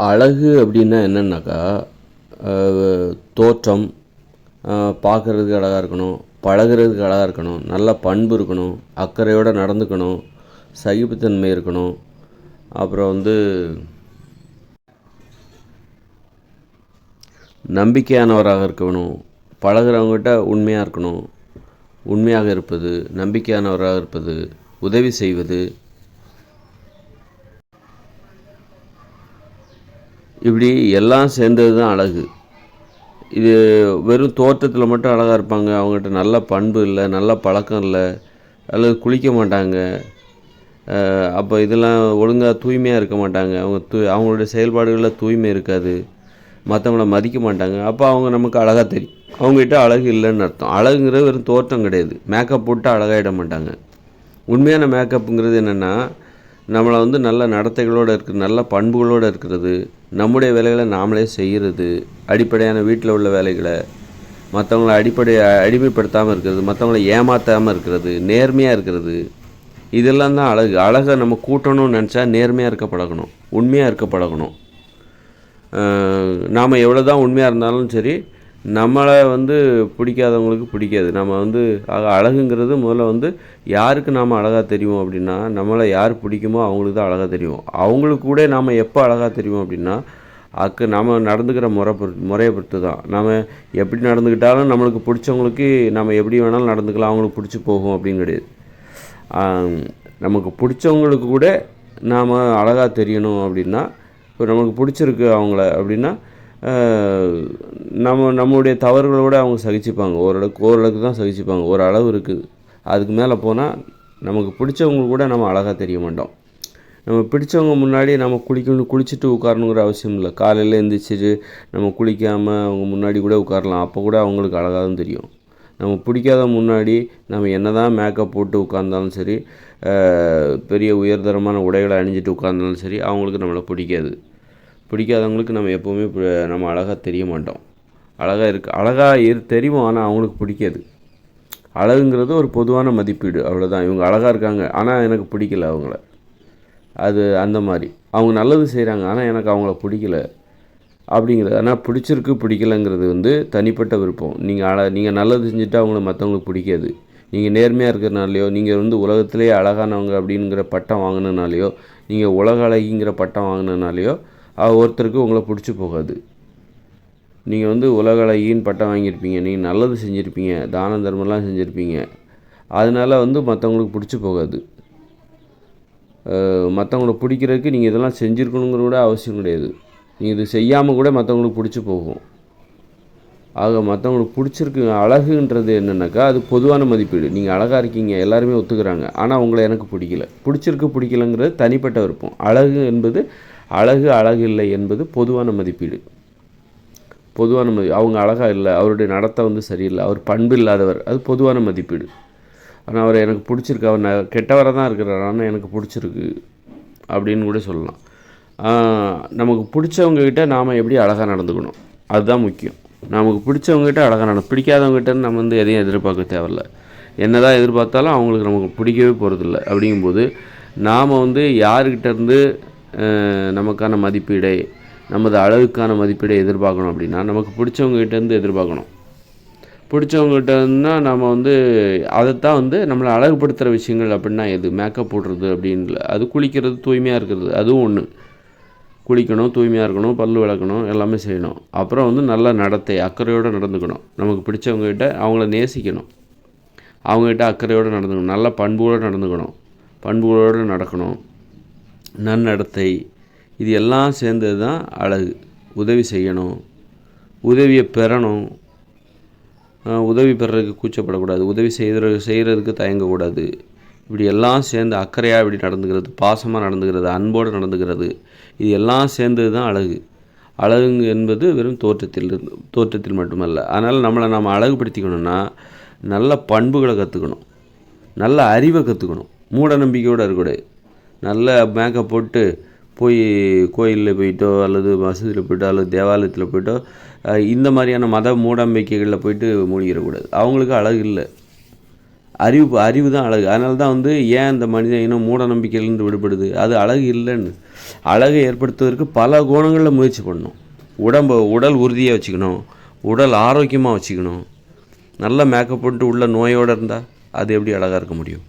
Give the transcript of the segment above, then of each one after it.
அழகு அப்படின்னா என்னென்னாக்கா தோற்றம் பார்க்குறதுக்கு அழகாக இருக்கணும் பழகுறதுக்கு அழகாக இருக்கணும் நல்ல பண்பு இருக்கணும் அக்கறையோடு நடந்துக்கணும் சகிப்புத்தன்மை இருக்கணும். அப்புறம் வந்து நம்பிக்கையானவராக இருக்கணும் பழகிறவங்ககிட்ட உண்மையாக இருக்கணும் உண்மையாக இருப்பது நம்பிக்கையானவராக இருப்பது உதவி செய்வது இப்படி எல்லாம் சேர்ந்தது தான் அழகு. இது வெறும் தோற்றத்தில் மட்டும் அழகாக இருப்பாங்க. அவங்ககிட்ட நல்ல பண்பு இல்லை நல்ல பழக்கம் இல்லை அல்லது குளிக்க மாட்டாங்க. அப்போ இதெல்லாம் ஒழுங்காக தூய்மையாக இருக்க மாட்டாங்க. அவங்க தூ அவங்களுடைய செயல்பாடுகளில் தூய்மை இருக்காது. மற்றவங்கள மதிக்க மாட்டாங்க. அப்போ அவங்க நமக்கு அழகாக தெரியும். அவங்ககிட்ட அழகு இல்லைன்னு அர்த்தம். அழகுங்கிறது வெறும் தோற்றம் கிடையாது. மேக்கப் போட்டு அழகாகிட மாட்டாங்க. உண்மையான மேக்கப்புங்கிறது என்னென்னா நம்மளை வந்து நல்ல நடத்தைகளோடு இருக்கிற நல்ல பண்புகளோடு இருக்கிறது. நம்முடைய வேலைகளை நாமளே செய்கிறது அடிப்படையான வீட்டில் உள்ள வேலைகளை மற்றவங்கள அடிப்படை அடிமைப்படுத்தாமல் இருக்கிறது மற்றவங்கள ஏமாற்றாமல் இருக்கிறது நேர்மையாக இருக்கிறது. இதெல்லாம் தான் அழகு. அழகை நம்ம கூட்டணும்னு நினச்சா நேர்மையாக இருக்க பழகணும் உண்மையாக இருக்க பழகணும். நாம் எவ்வளோ தான் உண்மையாக இருந்தாலும் சரி நம்மளை வந்து பிடிக்காதவங்களுக்கு பிடிக்காது. நம்ம வந்து அழகுங்கிறது முதல்ல வந்து யாருக்கு நாம் அழகாக தெரியும் அப்படின்னா நம்மளை யார் பிடிக்குமோ அவங்களுக்கு தான் அழகாக தெரியும். அவங்களுக்கு கூட நாம் எப்போ அழகாக தெரியும் அப்படின்னா அக்கு நாம் நடந்துக்கிற முறை பொறுத்து முறையை பொறுத்து தான் நம்ம எப்படி நடந்துக்கிட்டாலும் நம்மளுக்கு பிடிச்சவங்களுக்கு நம்ம எப்படி வேணாலும் நடந்துக்கலாம் அவங்களுக்கு பிடிச்சி போகும் அப்படின்னு கிடையாது. நமக்கு பிடிச்சவங்களுக்கு கூட நாம் அழகாக தெரியணும் அப்படின்னா இப்போ நமக்கு பிடிச்சிருக்கு அவங்கள அப்படின்னா நம்ம நம்மளுடைய தவறுகளோடு அவங்க சகிச்சுப்பாங்க. ஓரளவுக்கு ஓரளவுக்கு தான் சகிச்சுப்பாங்க. ஒரு அளவு இருக்குது. அதுக்கு மேலே போனால் நமக்கு பிடிச்சவங்க கூட நம்ம அழகாக தெரிய மாட்டோம். நம்ம பிடிச்சவங்க முன்னாடி நம்ம குளிக்கணும் குளிச்சுட்டு உட்காரணுங்கிற அவசியம் இல்லை. காலையில் எழுந்திரிச்சிட்டு நம்ம குளிக்காமல் அவங்க முன்னாடி கூட உட்காரலாம். அப்போ கூட அவங்களுக்கு அழகாக தான் தெரியும். நம்ம பிடிக்காத முன்னாடி நம்ம என்ன தான் மேக்கப் போட்டு உட்காந்தாலும் சரி பெரிய உயர்தரமான உடைகளை அணிஞ்சிட்டு உட்காந்தாலும் சரி அவங்களுக்கு நம்மளை பிடிக்காது. பிடிக்காதவங்களுக்கு நம்ம எப்போவுமே நம்ம அழகாக தெரிய மாட்டோம். அழகாக இருக்கு அழகாக இரு தெரியும் ஆனால் அவங்களுக்கு பிடிக்காது. அழகுங்கிறது ஒரு பொதுவான மதிப்பீடு அவ்வளோதான் இவங்க அழகாக இருக்காங்க ஆனால் எனக்கு பிடிக்கல அவங்கள. அது அந்த மாதிரி. அவங்க நல்லது செய்கிறாங்க ஆனால் எனக்கு அவங்கள பிடிக்கல. அப்படிங்கிறது ஆனால் பிடிச்சிருக்கு பிடிக்கலங்கிறது வந்து தனிப்பட்ட விருப்பம். நீங்கள் அழ நீங்கள் நல்லது செஞ்சுட்டு அவங்கள மற்றவங்களுக்கு பிடிக்காது. நீங்கள் நேர்மையாக இருக்கிறனாலையோ நீங்கள் வந்து உலகத்திலேயே அழகானவங்க அப்படிங்கிற பட்டம் வாங்கினனாலையோ நீங்கள் உலக அழகிங்கிற பட்டம் வாங்கினனாலையோ ஒருத்தருக்கு உங்களை பிடிச்சி போகாது. நீங்கள் வந்து உலக அழகின்னு பட்டம் வாங்கியிருப்பீங்க நீங்கள் நல்லது செஞ்சுருப்பீங்க தான தர்மம்லாம் செஞ்சுருப்பீங்க. அதனால் வந்து மற்றவங்களுக்கு பிடிச்சி போகாது. மற்றவங்களை பிடிக்கிறதுக்கு நீங்கள் இதெல்லாம் செஞ்சுருக்கணுங்கிற கூட அவசியம் கிடையாது. நீங்கள் இது செய்யாமல் கூட மற்றவங்களுக்கு பிடிச்சி போகும். ஆக மற்றவங்களுக்கு பிடிச்சிருக்கு அழகுன்றது என்னென்னாக்கா அது பொதுவான மதிப்பீடு. நீங்கள் அழகாக இருக்கீங்க எல்லாருமே ஒத்துக்கிறாங்க. ஆனால் உங்களை எனக்கு பிடிக்கல. பிடிச்சிருக்கு பிடிக்கலங்கிறது தனிப்பட்ட விருப்பம். அழகு என்பது அழகு அழகு இல்லை என்பது பொதுவான மதிப்பீடு. பொதுவான மதி அவங்க அழகாக இல்லை அவருடைய நடத்தை வந்து சரியில்லை அவர் பண்பு இல்லாதவர் அது பொதுவான மதிப்பீடு. ஆனால் அவர் எனக்கு பிடிச்சிருக்கு அவர் நான் கெட்டவராக தான் இருக்கிறார் ஆனால் எனக்கு பிடிச்சிருக்கு அப்படின்னு கூட சொல்லலாம். நமக்கு பிடிச்சவங்கக்கிட்ட நாம் எப்படி அழகாக நடந்துக்கணும்? அதுதான் முக்கியம். நமக்கு பிடிச்சவங்ககிட்ட அழகாக நடந்து பிடிக்காதவங்ககிட்ட நம்ம வந்து எதையும் எதிர்பார்க்க தேவையில்ல. என்ன தான் எதிர்பார்த்தாலும் அவங்களுக்கு நமக்கு பிடிக்கவே போகிறதில்ல அப்படிங்கும்போது நாம் வந்து யாருக்கிட்டேருந்து நமக்கான மதிப்பீடை நமது அழகுக்கான மதிப்பீடை எதிர்பார்க்கணும் அப்படின்னா நமக்கு பிடிச்சவங்ககிட்டேருந்து எதிர்பார்க்கணும். பிடிச்சவங்ககிட்டன்னா நம்ம வந்து அதைத்தான் வந்து நம்மளை அழகுபடுத்துகிற விஷயங்கள் அப்படின்னா எது? மேக்கப் போடுறது அப்படின்ல அது குளிக்கிறது தூய்மையாக இருக்கிறது அதுவும் ஒன்று குளிக்கணும் தூய்மையாக இருக்கணும் பல் விளக்கணும் எல்லாமே செய்யணும். அப்புறம் வந்து நல்ல நடத்தை அக்கறையோடு நடந்துக்கணும். நமக்கு பிடிச்சவங்ககிட்ட அவங்கள நேசிக்கணும். அவங்ககிட்ட அக்கறையோடு நடந்துக்கணும். நல்ல பண்புகளோடு நடந்துக்கணும். பண்புகளோடு நடக்கணும். நன்னடத்தை. இது எல்லாம் சேர்ந்தது தான் அழகு. உதவி செய்யணும். உதவியை பெறணும். உதவி பெறதுக்கு கூச்சப்படக்கூடாது. உதவி செய்கிற செய்கிறதுக்கு தயங்கக்கூடாது. இப்படி எல்லாம் சேர்ந்து அக்கறையாக இப்படி நடந்துக்கிறது பாசமாக நடந்துக்கிறது அன்போடு நடந்துக்கிறது இது எல்லாம் சேர்ந்தது தான் அழகு. அழகு என்பது வெறும் தோற்றத்தில் தோற்றத்தில் மட்டுமல்ல. அதனால் நம்மளை நம்ம அழகுபடுத்திக்கணும்னா நல்ல பண்புகளை கற்றுக்கணும் நல்ல அறிவை கற்றுக்கணும் மூட நம்பிக்கையோடு இருக்கக்கூடாது. நல்ல மேக்கப் போட்டு போய் கோயிலில் போயிட்டோ அல்லது மசூதியில் போயிட்டோ அல்லது தேவாலயத்தில் போயிட்டோ இந்த மாதிரியான மத மூடநம்பிக்கைகளில் போயிட்டு மூழ்கிடக்கூடாது. அவங்களுக்கு அழகு இல்லை. அறிவு அறிவு தான் அழகு. அதனால தான் வந்து ஏன் இந்த மனித இனம் மூட நம்பிக்கையிலேருந்து விடுபடுது? அது அழகு இல்லைன்னு. அழகை ஏற்படுத்துவதற்கு பல கோணங்களில் முயற்சி பண்ணணும். உடம்பு உடல் உறுதியாக வச்சுக்கணும். உடல் ஆரோக்கியமாக வச்சுக்கணும். நல்ல மேக்கப் போட்டு உள்ள நோயோடு இருந்தால் அது எப்படி அழகாக இருக்க முடியும்?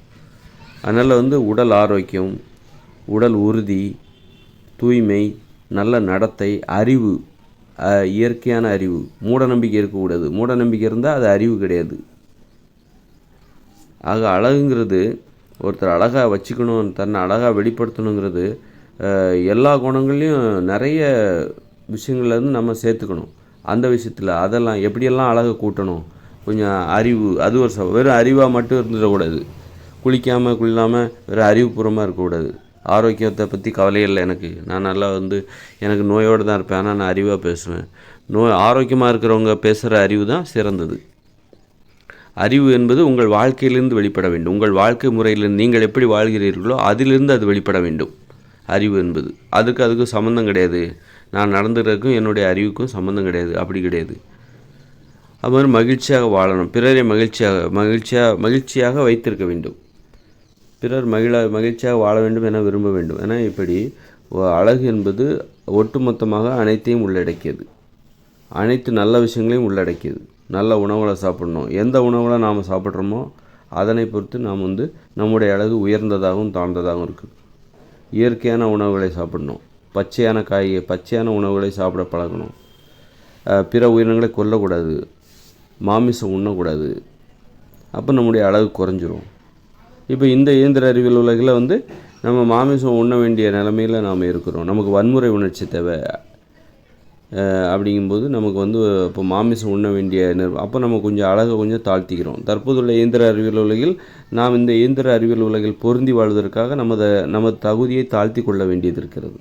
அதனால் வந்து உடல் ஆரோக்கியம் உடல் உறுதி தூய்மை நல்ல நடத்தை அறிவு இயற்கையான அறிவு. மூட நம்பிக்கை இருக்கக்கூடாது. மூட நம்பிக்கை இருந்தால் அது அறிவு கிடையாது. ஆக அழகுங்கிறது ஒருத்தர் அழகாக வச்சுக்கணும் தன்னை அழகாக வெளிப்படுத்தணுங்கிறது எல்லா குணங்கள்லையும் நிறைய விஷயங்கள்லேருந்து நம்ம சேர்த்துக்கணும். அந்த விஷயத்தில் அதெல்லாம் எப்படியெல்லாம் அழகை கூட்டணும்? கொஞ்சம் அறிவு அது ஒரு ச- வெறும் அறிவாக மட்டும் இருந்துடக்கூடாது. குளிக்காமல் குளிக்காமல் வெறும் அறிவுபூர்வமாக இருக்கக்கூடாது. ஆரோக்கியத்தை பற்றி கவலையே இல்லை எனக்கு. நான் நல்லா வந்து எனக்கு நோயோடு தான் இருப்பேன். ஆனால் நான் அறிவாக பேசுவேன். நோய் ஆரோக்கியமாக இருக்கிறவங்க பேசுகிற அறிவு தான் சிறந்தது. அறிவு என்பது உங்கள் வாழ்க்கையிலிருந்து வெளிப்பட வேண்டும். உங்கள் வாழ்க்கை முறையில் நீங்கள் எப்படி வாழ்கிறீர்களோ அதிலிருந்து அது வெளிப்பட வேண்டும். அறிவு என்பது. அதுக்கு அதுக்கும் சம்மந்தம் கிடையாது. நான் நடந்துக்கிறதுக்கும் என்னுடைய அறிவுக்கும் சம்மந்தம் கிடையாது. அப்படி கிடையாது. அது மாதிரி மகிழ்ச்சியாக வாழணும். பிறரை மகிழ்ச்சியாக மகிழ்ச்சியாக மகிழ்ச்சியாக வைத்திருக்க வேண்டும். பிறர் மகிழ மகிழ்ச்சியாக வாழ வேண்டும் என விரும்ப வேண்டும். என இப்படி அழகு என்பது ஒட்டுமொத்தமாக அனைத்தையும் உள்ளடக்கியது. அனைத்து நல்ல விஷயங்களையும் உள்ளடக்கியது. நல்ல உணவுகளை சாப்பிடணும். எந்த உணவுகளை நாம் சாப்பிட்றோமோ அதனை பொறுத்து நாம் வந்து நம்முடைய அழகு உயர்ந்ததாகவும் தாழ்ந்ததாகவும் இருக்குது. இயற்கையான உணவுகளை சாப்பிடணும். பச்சையான காய் பச்சையான உணவுகளை சாப்பிட பழகணும். பிற உயிரினங்களை கொல்லக்கூடாது. மாமிசம் உண்ணக்கூடாது. அப்போ நம்முடைய அழகு குறைஞ்சிரும். இப்போ இந்த இயந்திர அறிவியல் உலகில் வந்து நம்ம மாமிசம் உண்ண வேண்டிய நிலமையில் நாம் இருக்கிறோம். நமக்கு வன்முறை உணர்ச்சி தேவை. அப்படிங்கும்போது நமக்கு வந்து இப்போ மாமிசம் உண்ண வேண்டிய அப்போ நம்ம கொஞ்சம் அழகை கொஞ்சம் தாழ்த்திக்கிறோம். தற்போதுள்ள இயந்திர அறிவியல் உலகில் நாம் இந்த இயந்திர அறிவியல் உலகில் பொருந்தி வாழ்வதற்காக நமது நமது தகுதியை தாழ்த்தி கொள்ள வேண்டியது இருக்கிறது.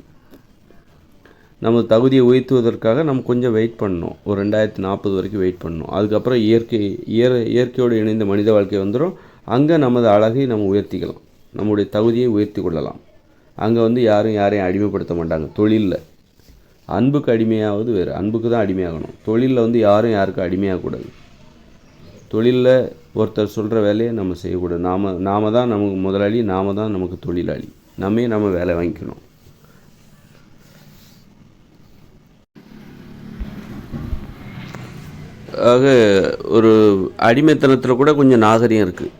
நமது தகுதியை உயர்த்துவதற்காக நம்ம கொஞ்சம் வெயிட் பண்ணணும். ஒரு ரெண்டாயிரத்தி நாற்பது வரைக்கும் வெயிட் பண்ணணும். அதுக்கப்புறம் இயற்கை இயற் இயற்கையோடு இணைந்த மனித வாழ்க்கை வந்துடும் அங்கே நமது அழகை நம்ம உயர்த்திக்கலாம். நம்முடைய தகுதியை உயர்த்தி கொள்ளலாம். அங்கே வந்து யாரும் யாரையும் அடிமைப்படுத்த மாட்டாங்க. தொழிலில். அன்புக்கு அடிமையாவது வேறு. அன்புக்கு தான் அடிமையாகணும். தொழிலில் வந்து யாரும் யாருக்கும் அடிமையாகக்கூடாது தொழிலில் ஒருத்தர் சொல்கிற வேலையை நம்ம செய்யக்கூடாது. நாம நாம தான் நமக்கு முதலாளி நாம தான் நமக்கு தொழிலாளி. நம்மே நம்ம வேலை வாங்கிக்கணும். ஆக ஒரு அடிமைத்தனத்தில் கூட கொஞ்சம் நாகரிகம் இருக்குது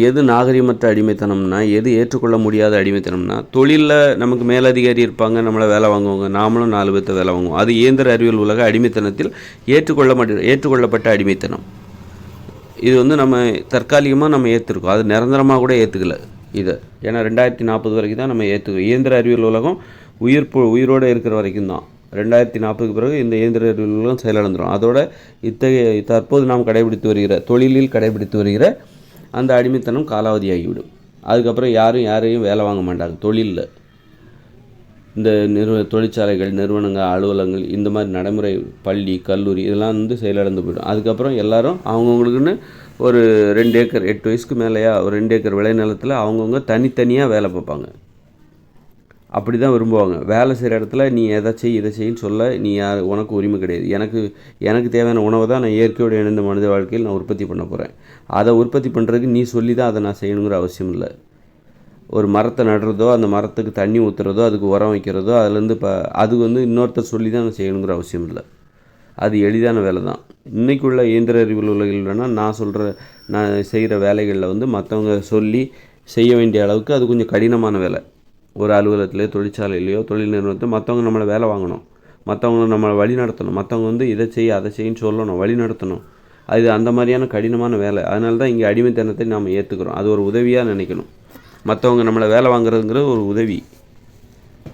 எது நாகரிகமற்ற அடிமைத்தனம்னா எது ஏற்றுக்கொள்ள முடியாத அடிமைத்தனம்னா தொழிலில் நமக்கு மேலதிகாரி இருப்பாங்க நம்மளை வேலை வாங்குவாங்க நாமளும் நாலு பேர்த்த வேலை வாங்குவோம். அது இயந்திர அறிவியல் உலக அடிமைத்தனத்தில் ஏற்றுக்கொள்ள மாட்டே ஏற்றுக்கொள்ளப்பட்ட அடிமைத்தனம். இது வந்து நம்ம தற்காலிகமாக நம்ம ஏற்றுருக்கோம் அது நிரந்தரமாக கூட ஏற்றுக்கல இதை. ஏன்னா ரெண்டாயிரத்தி நாற்பது வரைக்கும் தான் நம்ம ஏற்றுக்கோம் இயந்திர அறிவியல் உலகம் உயிர் பு- உயிரோடு இருக்கிற வரைக்கும் தான். ரெண்டாயிரத்தி நாற்பதுக்கு பிறகு இந்த இயந்திர அறிவியல் உலகம் செயலிழந்துடும் அதோட இத்தகைய தற்போது நாம் கடைபிடித்து வருகிற தொழிலில் கடைபிடித்து வருகிற அந்த அடிமைத்தனம் காலாவதியாகிவிடும். அதுக்கப்புறம் யாரும் யாரையும் வேலை வாங்க மாட்டாங்க. தொழிலில். இந்த நிறுவ தொழிற்சாலைகள் நிறுவனங்கள் அலுவலகங்கள் இந்த மாதிரி நடைமுறை பள்ளி கல்லூரி இதெல்லாம் வந்து செயலிழந்து போயிடும். அதுக்கப்புறம் எல்லாரும் அவங்கவுங்களுக்குன்னு ஒரு ரெண்டு ஏக்கர் எட்டு வயசுக்கு மேலேயா ஒரு ரெண்டு ஏக்கர் விளைநிலத்தில் அவங்கவுங்க தனித்தனியாக வேலை பார்ப்பாங்க. அப்படி தான் விரும்புவாங்க. வேலை செய்கிற இடத்துல நீ எதை செய் இதை செய்யின்னு சொல்ல நீ யார் உனக்கு உரிமை கிடையாது. எனக்கு எனக்கு தேவையான உணவை தான் நான் இயற்கையோடு இணைந்த மனித வாழ்க்கையில் நான் உற்பத்தி பண்ண போகிறேன் அதை உற்பத்தி பண்ணுறதுக்கு நீ சொல்லி தான் அதை நான் செய்யணுங்கிற அவசியம் இல்லை. ஒரு மரத்தை நடுறதோ அந்த மரத்துக்கு தண்ணி ஊற்றுறதோ அதுக்கு உரம் வைக்கிறதோ அதுலேருந்து இப்போ அது வந்து இன்னொருத்தர் சொல்லி தான் நான் செய்யணுங்கிற அவசியம் இல்லை. அது எளிதான வேலை தான். இன்றைக்குள்ள இயந்திர அறிவியல் உலகில் வேணால் நான் சொல்கிற நான் செய்கிற வேலைகளில் வந்து மற்றவங்க சொல்லி செய்ய வேண்டிய அளவுக்கு அது கொஞ்சம் கடினமான வேலை. ஒரு அலுவலகத்திலேயோ தொழிற்சாலையிலையோ தொழில் நிறுவனத்தை மற்றவங்க நம்மளை வேலை வாங்கணும். மற்றவங்க நம்மளை வழி நடத்தணும். மற்றவங்க வந்து இதை செய் அதை செய்யின்னு சொல்லணும். வழி நடத்தணும். அது அந்த மாதிரியான கடினமான வேலை. அதனால தான் இங்கே அடிமைத்தனத்தை நாம் ஏற்றுக்கிறோம் அது ஒரு உதவியாக நினைக்கணும். மற்றவங்க நம்மளை வேலை வாங்குறதுங்கிறது ஒரு உதவி.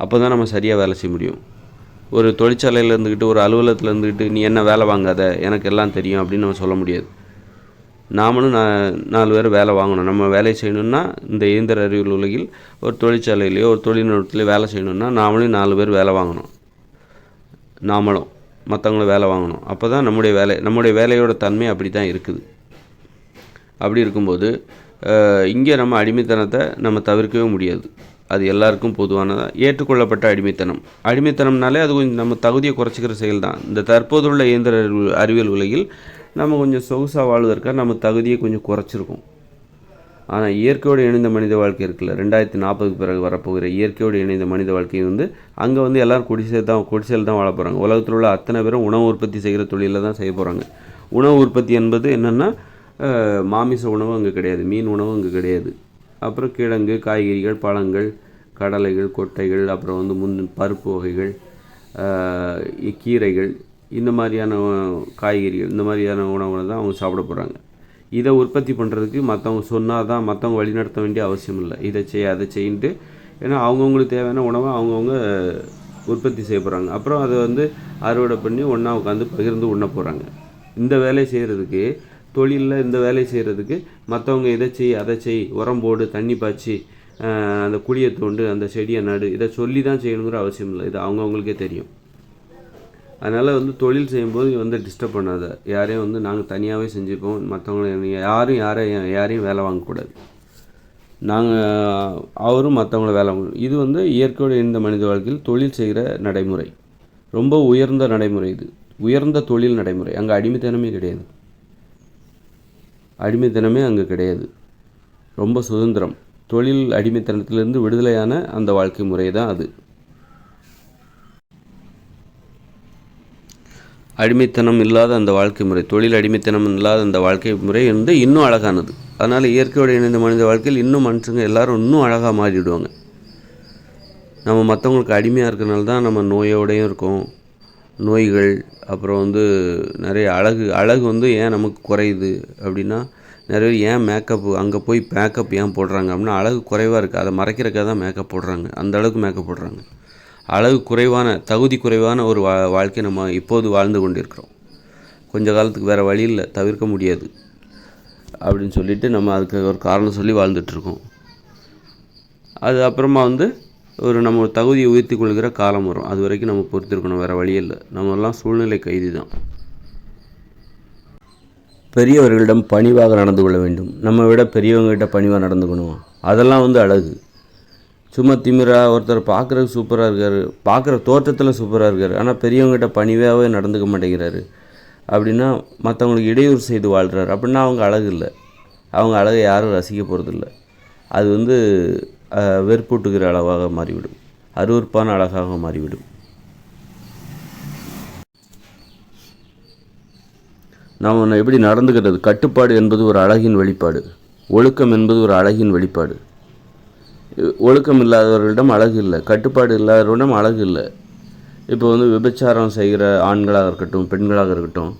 அப்போ தான் நம்ம சரியாக வேலை செய்ய முடியும். ஒரு தொழிற்சாலையில் இருந்துக்கிட்டு ஒரு அலுவலகத்தில் இருந்துக்கிட்டு நீ என்ன வேலை வாங்காத? எனக்கு எல்லாம் தெரியும் அப்படின்னு நம்ம சொல்ல முடியாது. நாமளும் நான் நாலு பேர் வேலை வாங்கணும். நம்ம வேலை செய்யணும்னா இந்த இயந்திர அறிவியல் உலகில் ஒரு தொழிற்சாலையிலையோ ஒரு தொழில்நுட்பத்திலையோ வேலை செய்யணும்னா நாமளும் நாலு பேர் வேலை வாங்கணும். நாமளும். மற்றவங்களும் வேலை வாங்கணும். அப்போ தான் நம்முடைய வேலை நம்முடைய வேலையோட தன்மை அப்படி தான் இருக்குது. அப்படி இருக்கும்போது இங்கே நம்ம அடிமைத்தனத்தை நம்ம தவிர்க்கவே முடியாது. அது எல்லாருக்கும் பொதுவானதாக ஏற்றுக்கொள்ளப்பட்ட அடிமைத்தனம். அடிமைத்தனம்னாலே அது கொஞ்சம் நம்ம தகுதியை குறைச்சிக்கிற செயல் தான் இந்த தற்போதுள்ள இயந்திர அறிவு- அறிவியல் உலகில் நம்ம கொஞ்சம் சொகுசாக வாழ்வதற்காக நம்ம தகுதியை கொஞ்சம் குறைச்சிருக்கோம். ஆனால் இயற்கையோடு இணைந்த மனித வாழ்க்கை இருக்குல்ல. ரெண்டாயிரத்தி நாற்பதுக்கு பிறகு வரப்போகிற இயற்கையோடு இணைந்த மனித வாழ்க்கை வந்து அங்கே வந்து எல்லோரும் குடிசை தான் குடிசையில் தான் வாழ போகிறாங்க உலகத்தில் உள்ள அத்தனை பேரும் உணவு உற்பத்தி செய்கிற தொழிலில் தான் செய்ய போகிறாங்க உணவு உற்பத்தி என்பது என்னென்னா மாமிச உணவு அங்கே கிடையாது. மீன் உணவு அங்கே கிடையாது. அப்புறம் கிழங்கு காய்கறிகள் பழங்கள் கடலைகள் கொட்டைகள் அப்புறம் வந்து முன் பருப்பு வகைகள் கீரைகள் இந்த மாதிரியான காய்கறிகள் இந்த மாதிரியான உணவுகளை தான் அவங்க சாப்பிட போகிறாங்க இதை உற்பத்தி பண்ணுறதுக்கு மற்றவங்க சொன்னால் தான் மற்றவங்க வழிநடத்த வேண்டிய அவசியம் இல்லை. இதை செய்ய அதை செய்யின்ட்டு ஏன்னா அவங்கவுங்களுக்கு தேவையான உணவை அவங்கவுங்க உற்பத்தி செய்ய போகிறாங்க அப்புறம் அதை வந்து அறுவடை பண்ணி ஒன்றா உட்காந்து பகிர்ந்து உண்ண போகிறாங்க இந்த வேலையை செய்கிறதுக்கு தொழிலில் இந்த வேலையை செய்கிறதுக்கு மற்றவங்க இதை செய் அதை செய் உரம் போடு தண்ணி பாய்ச்சி அந்த குழியை தோண்டு அந்த செடியை நடு இதை சொல்லி தான் செய்யணுங்கிற அவசியம் இல்லை. இது அவங்கவுங்களுக்கே தெரியும். அதனால் வந்து தொழில் செய்யும்போது வந்து டிஸ்டர்ப் பண்ணாத. யாரையும் வந்து நாங்கள் தனியாகவே செஞ்சுப்போம். மற்றவங்கள யாரும் யாரையும் யாரையும் வேலை வாங்கக்கூடாது நாங்கள் அவரும் மற்றவங்கள வேலை வாங்க இது வந்து இயற்கையோடு இணைந்த மனித வாழ்க்கையில் தொழில் செய்கிற நடைமுறை. ரொம்ப உயர்ந்த நடைமுறை இது. உயர்ந்த தொழில் நடைமுறை. அங்கே அடிமைத்தனமே கிடையாது. அடிமைத்தனமே அங்கே கிடையாது. ரொம்ப சுதந்திரம். தொழில் அடிமைத்தனத்திலிருந்து விடுதலையான அந்த வாழ்க்கை முறை தான் அது. அடிமைத்தனம் இல்லாத அந்த வாழ்க்கை முறை தொழில் அடிமைத்தனம் இல்லாத அந்த வாழ்க்கை முறை வந்து இன்னும் அழகானது. அதனால் இயற்கையோடு இணைந்த மனித வாழ்க்கையில் இன்னும் மனுஷங்க எல்லோரும் இன்னும் அழகாக மாறிவிடுவாங்க நம்ம மற்றவங்களுக்கு அடிமையாக இருக்கிறனால தான் நம்ம நோயோடையும் இருக்கோம். நோய்கள் அப்புறம் வந்து நிறைய அழகு அழகு வந்து ஏன் நமக்கு குறையுது அப்படின்னா நிறைய பேர் ஏன் மேக்கப் அங்கே போய் மேக்கப் ஏன் போடுறாங்க அப்படின்னா அழகு குறைவாக இருக்குது அதை மறைக்கிறக்காக தான் மேக்கப் போடுறாங்க. அந்த அளவுக்கு மேக்கப் போடுறாங்க. அழகு குறைவான தகுதி குறைவான ஒரு வா வாழ்க்கை நம்ம இப்போது வாழ்ந்து கொண்டிருக்கிறோம். கொஞ்ச காலத்துக்கு வேறு வழி இல்லை தவிர்க்க முடியாது. அப்படின்னு சொல்லிட்டு நம்ம அதுக்கு ஒரு காரணம் சொல்லி வாழ்ந்துட்டுருக்கோம். அது அப்புறமா வந்து ஒரு நம்ம தகுதியை உயர்த்தி கொள்கிற காலம் வரும். அது வரைக்கும் நம்ம பொறுத்திருக்கணும் வேறு வழி இல்லை. நம்மெல்லாம் சூழ்நிலை கைதி தான். பெரியவர்களிடம் பணிவாக நடந்து கொள்ள வேண்டும். நம்ம விட பெரியவங்ககிட்ட பணிவாக நடந்துக்கணும்? அதெல்லாம் வந்து அழகு. சும்மா திமிரா ஒருத்தர் பார்க்குறதுக்கு சூப்பராக இருக்கார். பார்க்குற தோற்றத்தில் சூப்பராக இருக்கார். ஆனால் பெரியவங்ககிட்ட பணிவாகவே நடந்துக்க மாட்டேங்கிறாரு. அப்படின்னா மற்றவங்களுக்கு இடையூறு செய்து வாழ்கிறார் அப்படின்னா அவங்க அழகு இல்லை. அவங்க அழகை யாரும் ரசிக்க போகிறதில்ல அது வந்து வெறுப்பூட்டுகிற அளவாக மாறிவிடும். அருவறுப்பான அழகாக மாறிவிடும். நாம் எப்படி நடந்துக்கிறது? கட்டுப்பாடு என்பது ஒரு அழகின் வெளிப்பாடு. ஒழுக்கம் என்பது ஒரு அழகின் வெளிப்பாடு. ஒழுக்கம் இல்லாதவர்களிடம் அழகு இல்லை. கட்டுப்பாடு இல்லாதவர்களிடம் அழகு இல்லை. இப்போ வந்து விபச்சாரம் செய்கிற ஆண்களாக இருக்கட்டும் பெண்களாக இருக்கட்டும்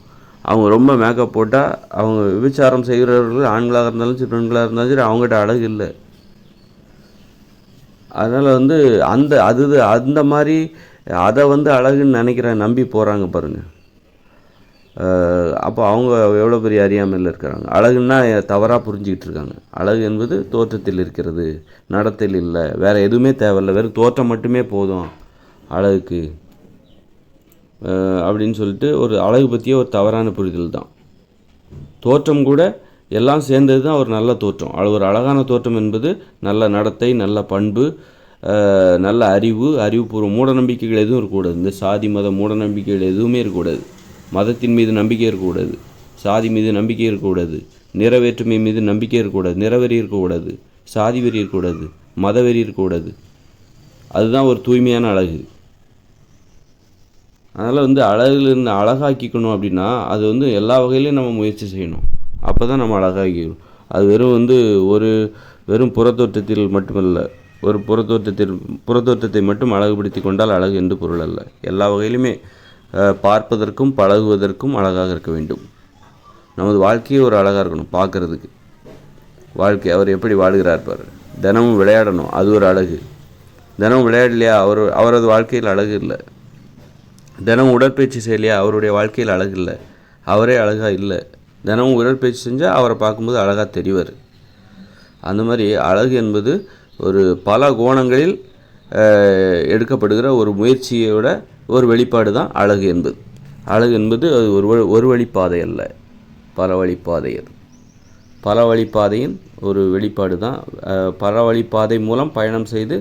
அவங்க ரொம்ப மேக்கப் போட்டால் அவங்க விபச்சாரம் செய்கிறவர்கள் ஆண்களாக இருந்தாலும் சரி பெண்களாக இருந்தாலும் சரி அவங்ககிட்ட அழகு இல்லை. அதனால் வந்து அந்த அது அந்த மாதிரி அதை வந்து அழகுன்னு நினைக்கிற நம்பி போகிறாங்க பாருங்கள் அப்போ அவங்க எவ்வளோ பெரிய அறியாமையில் இருக்கிறாங்க? அழகுன்னா தவறாக புரிஞ்சிக்கிட்டு இருக்காங்க. அழகு என்பது தோற்றத்தில் இருக்கிறது நடத்தில் இல்லை. வேறு எதுவுமே தேவையில்லை. வெறும் தோற்றம் மட்டுமே போதும் அழகுக்கு. அப்படின்னு சொல்லிட்டு ஒரு அழகு பற்றிய ஒரு தவறான புரிதல் தான். தோற்றம் கூட எல்லாம் சேர்ந்தது தான் ஒரு நல்ல தோற்றம். ஒரு அழகான தோற்றம் என்பது நல்ல நடத்தை நல்ல பண்பு நல்ல அறிவு அறிவுபூர்வம் மூட நம்பிக்கைகள் எதுவும் இருக்கக்கூடாது. இந்த சாதி மத மூட நம்பிக்கைகள் எதுவுமே இருக்கக்கூடாது. மதத்தின் மீது நம்பிக்கை இருக்கக்கூடாது. சாதி மீது நம்பிக்கை இருக்கக்கூடாது. நிறவேற்றுமை மீது நம்பிக்கை இருக்கக்கூடாது. நிறவெறி இருக்கக்கூடாது. சாதி வெறி இருக்கக்கூடாது. மதவெறி இருக்கக்கூடாது. அதுதான் ஒரு தூய்மையான அழகு. அதனால் வந்து அழகுலேருந்து அழகாக்கிக்கணும் அப்படின்னா அது வந்து எல்லா வகையிலையும் நம்ம முயற்சி செய்யணும். அப்போ தான் நம்ம அழகாக்கிக்கணும் அது வெறும் வந்து ஒரு வெறும் புறத்தோற்றத்தில் மட்டுமல்ல ஒரு புறத்தோற்றத்தில் புறத்தோற்றத்தை மட்டும் அழகுபடுத்தி கொண்டால் அழகு என்று பொருள் அல்ல. எல்லா வகையிலுமே பார்ப்பதற்கும் பழகுவதற்கும் அழகாக இருக்க வேண்டும். நமது வாழ்க்கையே ஒரு அழகாக இருக்கணும் பார்க்குறதுக்கு. வாழ்க்கை அவர் எப்படி வாழ்கிறார் பாரு. தினமும் விளையாடணும் அது ஒரு அழகு. தினமும் விளையாடலையா? அவர் அவரது வாழ்க்கையில் அழகு இல்லை. தினமும் உடற்பயிற்சி செய்யலையா? அவருடைய வாழ்க்கையில் அழகு இல்லை. அவரே அழகாக இல்லை. தினமும் உடற்பயிற்சி செஞ்சால் அவரை பார்க்கும்போது அழகாக தெரிவார். அந்த மாதிரி அழகு என்பது ஒரு பல கோணங்களில் எடுக்கப்படுகிற ஒரு முயற்சியோட ஒரு வெளிப்பாடு தான் அழகு என்பது. அழகு என்பது அது ஒரு ஒரு வழிப்பாதை அல்ல. பல வழிப்பாதை அது. பல வழிப்பாதையின் ஒரு வெளிப்பாடு தான். பல வழிப்பாதை மூலம் பயணம் செய்து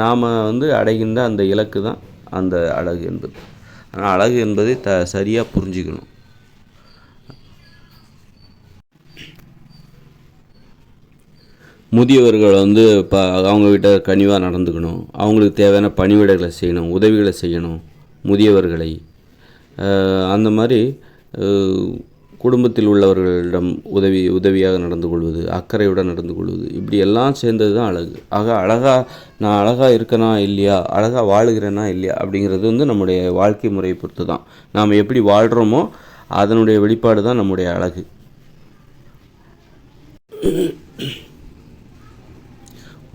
நாம் வந்து அடைகின்ற அந்த இலக்கு தான் அந்த அழகு என்பது. ஆனால் அழகு என்பதை த சரியாக புரிஞ்சுக்கணும். முதியவர்கள் வந்து இப்போ அவங்க கிட்ட கனிவாக நடந்துக்கணும். அவங்களுக்கு தேவையான பணிவிடைகளை செய்யணும் உதவிகளை செய்யணும். முதியவர்களை. அந்த மாதிரி குடும்பத்தில் உள்ளவர்களிடம் உதவி உதவியாக நடந்து கொள்வது அக்கறையுடன் நடந்து கொள்வது இப்படி எல்லாம் சேர்ந்தது தான் அழகு. ஆக அழகாக நான் அழகாக இருக்கனா இல்லையா? அழகாக வாழுகிறேனா இல்லையா? அப்படிங்கிறது வந்து நம்முடைய வாழ்க்கை முறையை பொறுத்து தான் நாம் எப்படி வாழ்கிறோமோ அதனுடைய வெளிப்பாடு தான் நம்முடைய அழகு.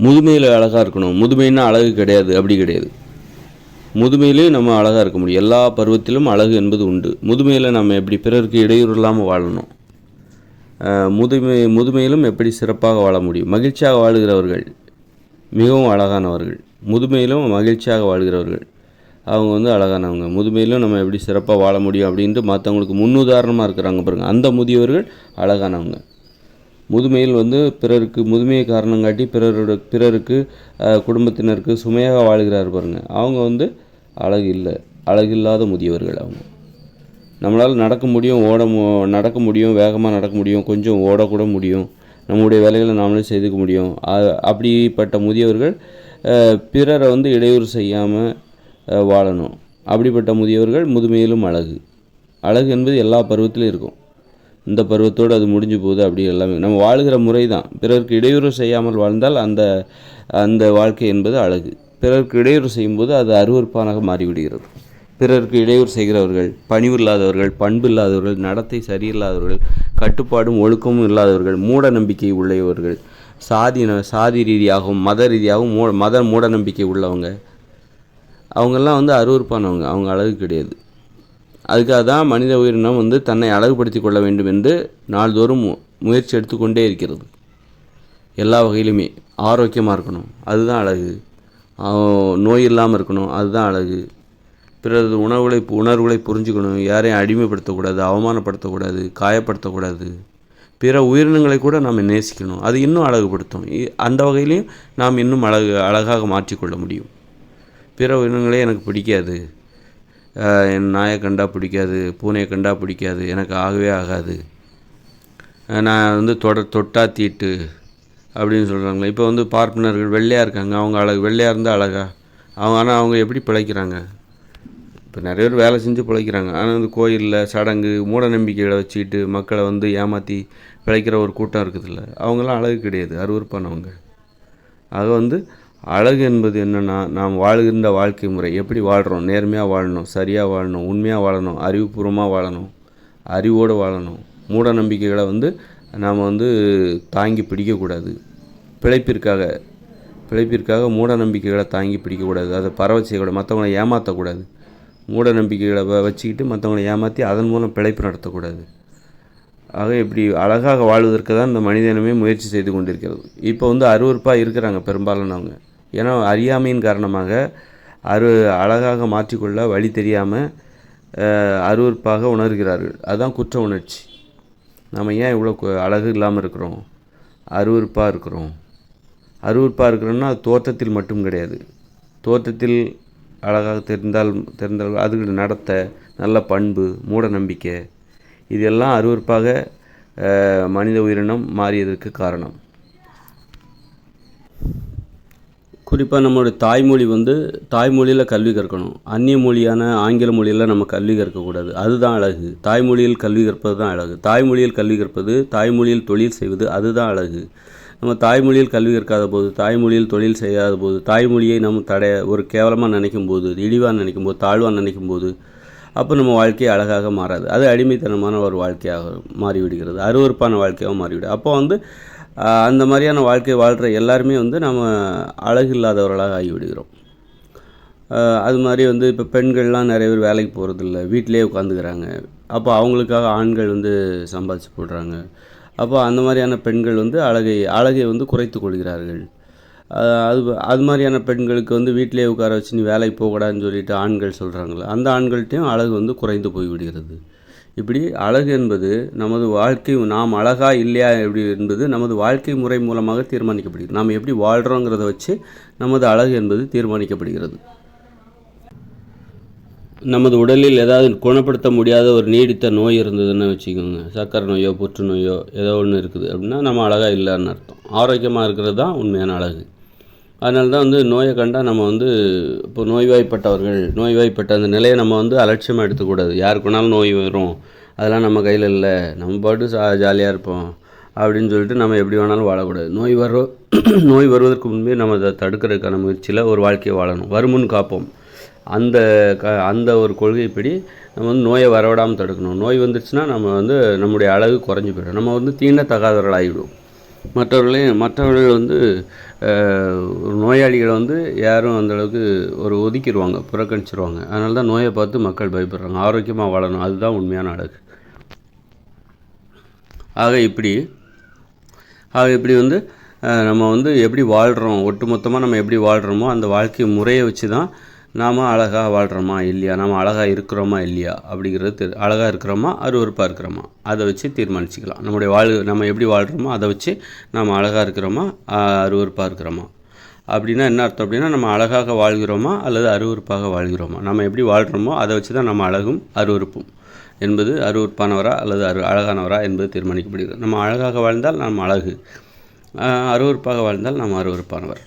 முதுமையில் அழகாக இருக்கணும். முதுமைன்னா அழகு கிடையாது அப்படி கிடையாது. முதுமையிலேயும் நம்ம அழகாக இருக்க முடியும். எல்லா பருவத்திலும் அழகு என்பது உண்டு. முதுமையில் நம்ம எப்படி பிறருக்கு இடையூறு இல்லாமல் வாழணும்? முதுமை முதுமையிலும் எப்படி சிறப்பாக வாழ முடியும்? மகிழ்ச்சியாக வாழுகிறவர்கள் மிகவும் அழகானவர்கள். முதுமையிலும் மகிழ்ச்சியாக வாழ்கிறவர்கள். அவங்க வந்து அழகானவங்க. முதுமையிலும் நம்ம எப்படி சிறப்பாக வாழ முடியும் அப்படின்ட்டு மற்றவங்களுக்கு முன்னுதாரணமாக இருக்கிறாங்க பாருங்கள் அந்த முதியவர்கள் அழகானவங்க. முதுமையில் வந்து பிறருக்கு முதுமையை காரணம் காட்டி பிறரோட பிறருக்கு குடும்பத்தினருக்கு சுமையாக வாழ்கிறார் பாருங்கள் அவங்க வந்து அழகு இல்லை அழகில்லாத முதியவர்கள் அவங்க. நம்மளால் நடக்க முடியும் ஓட மு- நடக்க முடியும் வேகமாக நடக்க முடியும் கொஞ்சம் ஓடக்கூட முடியும். நம்முடைய வேலைகளை நாமளே செய்துக்க முடியும். அப்படிப்பட்ட முதியவர்கள் பிறரை வந்து இடையூறு செய்யாமல் வாழணும். அப்படிப்பட்ட முதியவர்கள் முதுமையிலும் அழகு. அழகு என்பது எல்லா பருவத்திலும் இருக்கும். இந்த பருவத்தோடு அது முடிஞ்சு போகுது அப்படி எல்லாமே. நம்ம வாழ்கிற முறை தான் பிறருக்கு இடையூறு செய்யாமல் வாழ்ந்தால் அந்த அந்த வாழ்க்கை என்பது அழகு. பிறருக்கு இடையூறு செய்யும்போது அது அருவறுப்பானாக மாறிவிடுகிறது. பிறருக்கு இடையூறு செய்கிறவர்கள் பணிவு இல்லாதவர்கள் பண்பு இல்லாதவர்கள் நடத்தை சரியில்லாதவர்கள் கட்டுப்பாடும் ஒழுக்கமும் இல்லாதவர்கள் மூட நம்பிக்கை உள்ளவர்கள் சாதி ந- சாதி ரீதியாகவும் மத ரீதியாகவும் மூ மத மூட நம்பிக்கை உள்ளவங்க அவங்கெல்லாம் வந்து அருவறுப்பானவங்க அவங்க அழகு கிடையாது. அதுக்காக தான் மனித உயிரினம் வந்து தன்னை அழகுபடுத்தி கொள்ள வேண்டும் என்று நாள்தோறும் மு- முயற்சி எடுத்துக்கொண்டே இருக்கிறது. எல்லா வகையிலுமே ஆரோக்கியமாக இருக்கணும். அதுதான் அழகு. நோய் இல்லாமல் இருக்கணும். அதுதான் அழகு. பிறரது உணவுகளை உணர்வுகளை புரிஞ்சுக்கணும். யாரையும் அடிமைப்படுத்தக்கூடாது அவமானப்படுத்தக்கூடாது காயப்படுத்தக்கூடாது. பிற உயிரினங்களை கூட நாம் நேசிக்கணும். அது இன்னும் அழகுபடுத்தும். இ- அந்த வகையிலையும் நாம் இன்னும் அழகு அழகாக மாற்றிக்கொள்ள முடியும். பிற உயிரினங்களே எனக்கு பிடிக்காது. என் நாயை கண்டா பிடிக்காது பூனையை கண்டா பிடிக்காது எனக்கு ஆகவே ஆகாது. நான் வந்து தொட தொட்டா தீட்டு அப்படின்னு சொல்கிறாங்களே இப்போ வந்து பார்ப்பனர்கள் வெள்ளையாக இருக்காங்க. அவங்க அழகு வெள்ளையாக இருந்தால் அழகா. அவங்க ஆனால் அவங்க எப்படி பிழைக்கிறாங்க? இப்போ நிறைய பேர் வேலை செஞ்சு பிழைக்கிறாங்க. ஆனால் இந்த கோயிலில் சடங்கு மூட நம்பிக்கைகளை வச்சுக்கிட்டு மக்களை வந்து ஏமாற்றி பிழைக்கிற ஒரு கூட்டம் இருக்குதுல்ல. அவங்களாம் அழகு கிடையாது அருவருப்பானவங்க. ஆக வந்து அழகு என்பது என்னென்னா நாம் வாழ்கின்ற வாழ்க்கை முறை. எப்படி வாழ்கிறோம் நேர்மையாக வாழணும் சரியாக வாழணும் உண்மையாக வாழணும் அறிவுபூர்வமாக வாழணும் அறிவோடு வாழணும். மூட நம்பிக்கைகளை வந்து நாம் வந்து தாங்கி பிடிக்கக்கூடாது. பிழைப்பிற்காக பிழைப்பிற்காக மூட நம்பிக்கைகளை தாங்கி பிடிக்கக்கூடாது. அதை பரவ செய்யக்கூடாது. மற்றவங்களை ஏமாற்றக்கூடாது மூட நம்பிக்கைகளை வ- வச்சுக்கிட்டு மற்றவங்களை ஏமாற்றி அதன் மூலம் பிழைப்பு நடத்தக்கூடாது. ஆக இப்படி அழகாக வாழ்வதற்கு தான் இந்த மனிதனமே முயற்சி செய்து கொண்டிருக்கிறது. இப்போ வந்து அருவருப்பாக இருக்கிறாங்க பெரும்பாலானவங்க. ஏன்னா அறியாமையின் காரணமாக அரு அழகாக மாற்றிக்கொள்ள வழி தெரியாமல் அருவருப்பாக உணர்கிறார்கள். அதுதான் குற்ற உணர்ச்சி. நம்ம ஏன் இவ்வளோ அழகு இல்லாமல் இருக்கிறோம்? அருவருப்பாக இருக்கிறோம். அருவருப்பாக இருக்கிறோம்னா அது தோற்றத்தில் மட்டும் கிடையாது. தோற்றத்தில் அழகாக தெரிந்தால் தெரிந்தால் அதுக்கு நடத்தை நல்ல பண்பு மூட நம்பிக்கை இதெல்லாம் அருவருப்பாக மனித உயிரினம் மாறியதற்கு காரணம். குறிப்பாக நம்மளுடைய தாய்மொழி வந்து தாய்மொழியில் கல்வி கற்கணும். அந்நிய மொழியான ஆங்கில மொழியில் நம்ம கல்வி கற்கக்கூடாது. அதுதான் அழகு. தாய்மொழியில் கல்வி கற்பது தான் அழகு. தாய்மொழியில் கல்வி கற்பது தாய்மொழியில் தொழில் செய்வது அதுதான் அழகு. நம்ம தாய்மொழியில் கல்வி கற்காத போது தாய்மொழியில் தொழில் செய்யாத போது தாய்மொழியை நம்ம தடைய ஒரு கேவலமாக நினைக்கும் போது இழிவாக நினைக்கும் போது தாழ்வாக நினைக்கும் போது அப்போ நம்ம வாழ்க்கை அழகாக மாறாது. அது அடிமைத்தனமான ஒரு வாழ்க்கையாக மாறிவிடுகிறது. அருவருப்பான வாழ்க்கையாக மாறிவிடும். அப்போ வந்து அந்த மாதிரியான வாழ்க்கை வாழ்கிற எல்லாருமே வந்து நம்ம அழகு இல்லாதவர்களாக ஆகிவிடுகிறோம் அது மாதிரி வந்து இப்போ பெண்கள்லாம் நிறைய பேர் வேலைக்கு போகிறதில்ல வீட்டிலே உட்காந்துக்கிறாங்க அப்போ அவங்களுக்காக ஆண்கள் வந்து சம்பாதிச்சு போடுறாங்க. அப்போ அந்த மாதிரியான பெண்கள் வந்து அழகை அழகை வந்து குறைத்து கொள்கிறார்கள். அது அது மாதிரியான பெண்களுக்கு வந்து வீட்டிலே உட்கார வச்சு நீ வேலைக்கு போகக்கூடாதுன்னு சொல்லிட்டு ஆண்கள் சொல்கிறாங்களே அந்த ஆண்கள்ட்டையும் அழகு வந்து குறைந்து போய் விடுகிறது இப்படி அழகு என்பது நமது வாழ்க்கை நாம் அழகா இல்லையா எப்படி என்பது நமது வாழ்க்கை முறை மூலமாக தீர்மானிக்கப்படுகிறது. நாம் எப்படி வாழ்கிறோங்கிறத வச்சு நமது அழகு என்பது தீர்மானிக்கப்படுகிறது. நமது உடலில் ஏதாவது குணப்படுத்த முடியாத ஒரு நீடித்த நோய் இருந்ததுன்னு வச்சுக்கோங்க. சர்க்கரை நோயோ புற்றுநோயோ ஏதோ ஒன்று இருக்குது அப்படின்னா நம்ம அழகாக இல்லைன்னு அர்த்தம். ஆரோக்கியமாக இருக்கிறது தான் உண்மையான அழகு. அதனால தான் வந்து நோயை கண்டால் நம்ம வந்து இப்போ நோய்வாய்ப்பட்டவர்கள் நோய்வாய்ப்பட்ட அந்த நிலையை நம்ம வந்து அலட்சியமாக எடுத்துக்கூடாது யாருக்குனாலும் நோய் வரும். அதெல்லாம் நம்ம கையில் இல்லை. நம்ம பாட்டு சா ஜாலியாக இருப்போம். அப்படின்னு சொல்லிட்டு நம்ம எப்படி வேணாலும் வாழக்கூடாது. நோய் வர நோய் வருவதற்கு முன்பே நம்ம அதை தடுக்கிறதுக்கான முயற்சியில் ஒரு வாழ்க்கையை வாழணும். வருமுன் காப்போம். அந்த க அந்த ஒரு கொள்கைப்படி நம்ம வந்து நோயை வரவிடாமல் தடுக்கணும். நோய் வந்துருச்சுன்னா நம்ம வந்து நம்முடைய அழகு குறைஞ்சி போயிடும். நம்ம வந்து தீண்டத்தகாதவர்கள் ஆகிவிடும் மற்றவர்களையும் மற்றவர்கள் வந்து நோயாளிகளை வந்து யாரும் அந்தளவுக்கு ஒரு ஒதுக்கிடுவாங்க புறக்கணிச்சிருவாங்க. அதனால தான் நோயை பார்த்து மக்கள் பயப்படுறாங்க. ஆரோக்கியமாக வாழணும். அதுதான் உண்மையான அழகு ஆக இப்படி ஆக இப்படி வந்து நம்ம வந்து எப்படி வாழ்கிறோம் ஒட்டுமொத்தமாக நம்ம எப்படி வாழ்கிறோமோ அந்த வாழ்க்கை முறையை வச்சு தான் நாம் அழகாக வாழ்கிறோமா இல்லையா? நாம் அழகாக இருக்கிறோமா இல்லையா? அப்படிங்கிறது தெரி அழகாக இருக்கிறோமா அருவருப்பாக இருக்கிறோமா? அதை வச்சு தீர்மானிச்சுக்கலாம். நம்முடைய வாழ் நம்ம எப்படி வாழ்கிறோமோ அதை வச்சு நாம் அழகாக இருக்கிறோமா அஹ், அருவருப்பாக இருக்கிறோமா? அப்படின்னா என்ன அர்த்தம் அப்படின்னா நம்ம அழகாக வாழ்கிறோமா அல்லது அருவறுப்பாக வாழ்கிறோமா? நம்ம எப்படி வாழ்கிறோமோ அதை வச்சு தான் நம்ம அழகும் அருவருப்பும் என்பது அருவருப்பானவரா அல்லது அரு அழகானவரா என்பது தீர்மானிக்கப்படுகிறது. நம்ம அழகாக வாழ்ந்தால் நாம் அழகு. அஹ், அருவருப்பாக வாழ்ந்தால் நாம் அருவருப்பானவர்.